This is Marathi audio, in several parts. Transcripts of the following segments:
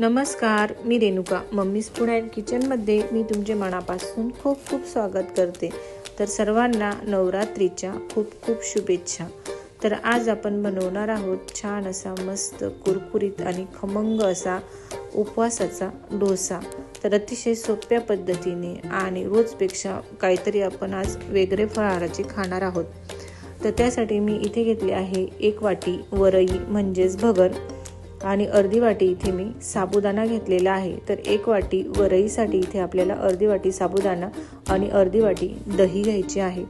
नमस्कार मी रेणुका. मम्मीज फूड अँड किचनमध्ये मी तुमचे मनापासून खूप खूप स्वागत करते. तर सर्वांना नवरात्रीच्या खूप खूप शुभेच्छा. तर आज आपण बनवणार आहोत छान असा मस्त कुरकुरीत आणि खमंग असा उपवासाचा डोसा. तर अतिशय सोप्या पद्धतीने आणि रोजपेक्षा काहीतरी आपण आज वेगळे फळहाराचे खाणार आहोत. तर त्यासाठी मी इथे घेतली आहे एक वाटी वरई म्हणजेच भगर. आणि अर्धी वाटी इथे मी साबुदाणा घेतलेला आहे. तर एक वाटी वरईसाठी इथे आपल्याला अर्धी वाटी साबुदाणा आणि अर्धी वाटी दही घ्यायची आहे.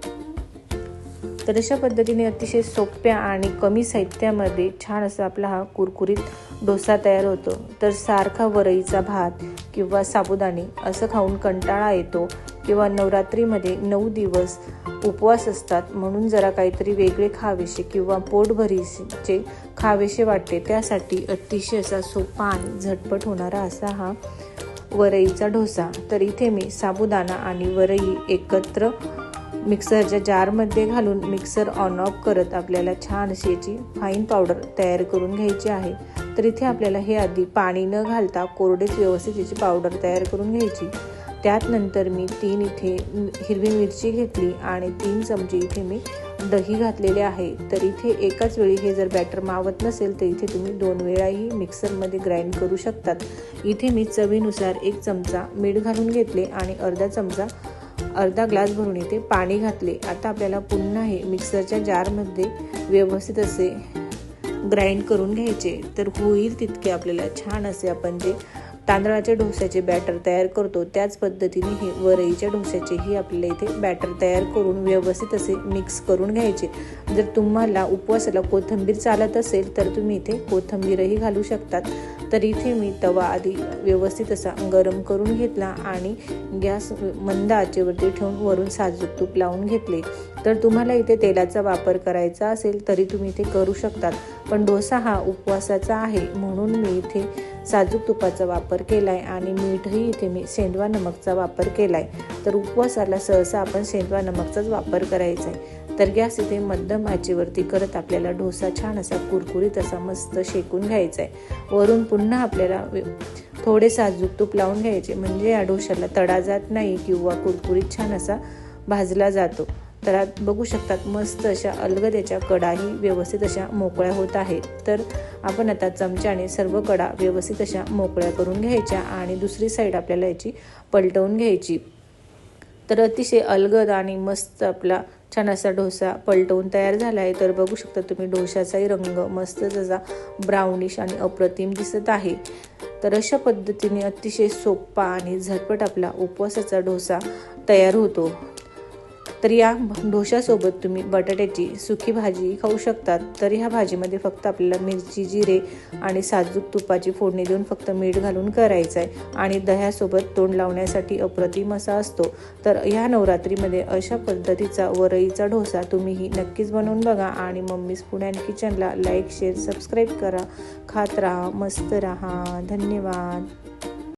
तर अशा पद्धतीने अतिशय सोप्या आणि कमी साहित्यामध्ये छान असा आपला हा कुरकुरीत डोसा तयार होतो. तर सारखा वरईचा भात किंवा साबुदाणे असं खाऊन कंटाळा येतो. किंवा नवरात्रीमध्ये नऊ दिवस उपवास असतात म्हणून जरा काहीतरी वेगळे खावेसे किंवा पोटभरीचे खावेसे वाटते. त्यासाठी अतिशय असा सोपा आणि झटपट होणारा असा हा वरईचा डोसा. तर इथे मी साबुदाणा आणि वरई एकत्र मिक्सरच्या जारमध्ये घालून मिक्सर ऑन ऑफ करत आपल्याला छान अशी याची फाईन पावडर तयार करून घ्यायची आहे. तर इथे आपल्याला हे आधी पाणी न घालता कोरडेच व्यवस्थित याची पावडर तयार करून घ्यायची. त्यात नंतर मी तीन इथे हिरवी मिरची घेतली आणि तीन चमचे इथे मी दही घातलेले आहे. तर इथे एकाच वेळी हे जर बॅटर मावत नसेल तर इथे तुम्ही दोन वेळाही मिक्सरमध्ये ग्राइंड करू शकतात. इथे मी चवीनुसार एक चमचा मीठ घालून घेतले आणि अर्धा चमचा अर्धा ग्लास भरून इथे पाणी घातले. आता आपल्याला पुन्हा हे मिक्सरच्या जारमध्ये व्यवस्थित असे ग्राइंड करून घ्यायचे. तर होईल तितके आपल्याला छान असे आपण जे तांदळाच्या डोस्याचे बॅटर तयार करतो त्याच पद्धतीने हे वरईच्या डोस्याचेही आपल्याला इथे बॅटर तयार करून व्यवस्थित असे मिक्स करून घ्यायचे. जर तुम्हाला उपवासाला कोथिंबीर चालत असेल तर तुम्ही इथे कोथिंबीरही घालू शकतात. तर इथे मी तवा आधी व्यवस्थित असा गरम करून घेतला आणि गॅस मंद आचेवरती ठेवून वरून साजूक तूप लावून घेतले. तर तुम्हाला इथे तेलाचा वापर करायचा असेल तरी तुम्ही इथे करू शकतात. पण डोसा हा उपवासाचा आहे म्हणून मी इथे साजूक तुपाचा वापर केला आहे आणि मीठही इथे मी सेंदवा नमकचा वापर केला आहे तर उपवासाला सहसा आपण सेंदवा नमकचाच वापर करायचा आहे तर गॅस इथे मध्यम आचेवरती करत आपल्याला डोसा छान असा कुरकुरीत असा मस्त शेकून घ्यायचा आहे वरून पुन्हा आपल्याला थोडे साजूक तूप लावून घ्यायचे. म्हणजे या डोशाला तडा जात नाही किंवा कुरकुरीत छान असा भाजला जातो. तर बघू शकतात मस्त अशा अलगद्याच्या कडाही व्यवस्थित अशा मोकळ्या होत आहेत. तर आपण आता चमच्याने सर्व कडा व्यवस्थित अशा मोकळ्या करून घ्यायच्या आणि दुसरी साईड आपल्याला याची पलटवून घ्यायची. तर अतिशय अलगद आणि मस्त आपला छान असा डोसा पलटवून तयार झाला आहे. तर बघू शकता तुम्ही डोशाचाही रंग मस्त जसा ब्राउनिश आणि अप्रतिम दिसत आहे. तर अशा पद्धतीने अतिशय सोपा आणि झटपट आपला उपवासाचा डोसा तयार होतो. तर या डोशासोबत तुम्ही बटाट्याची सुकी भाजी खाऊ शकतात. तर ह्या भाजीमध्ये फक्त आपल्याला मिरची जिरे आणि साजूक तुपाची फोडणी देऊन फक्त मीठ घालून करायचं आहे आणि दह्यासोबत तोंड लावण्यासाठी अप्रतिम असा असतो. तर ह्या नवरात्रीमध्ये अशा पद्धतीचा वरईचा डोसा तुम्हीही नक्कीच बनवून बघा आणि मम्मीज पुण्यान किचनला लाईक शेअर सबस्क्राईब करा. खात राहा मस्त राहा. धन्यवाद.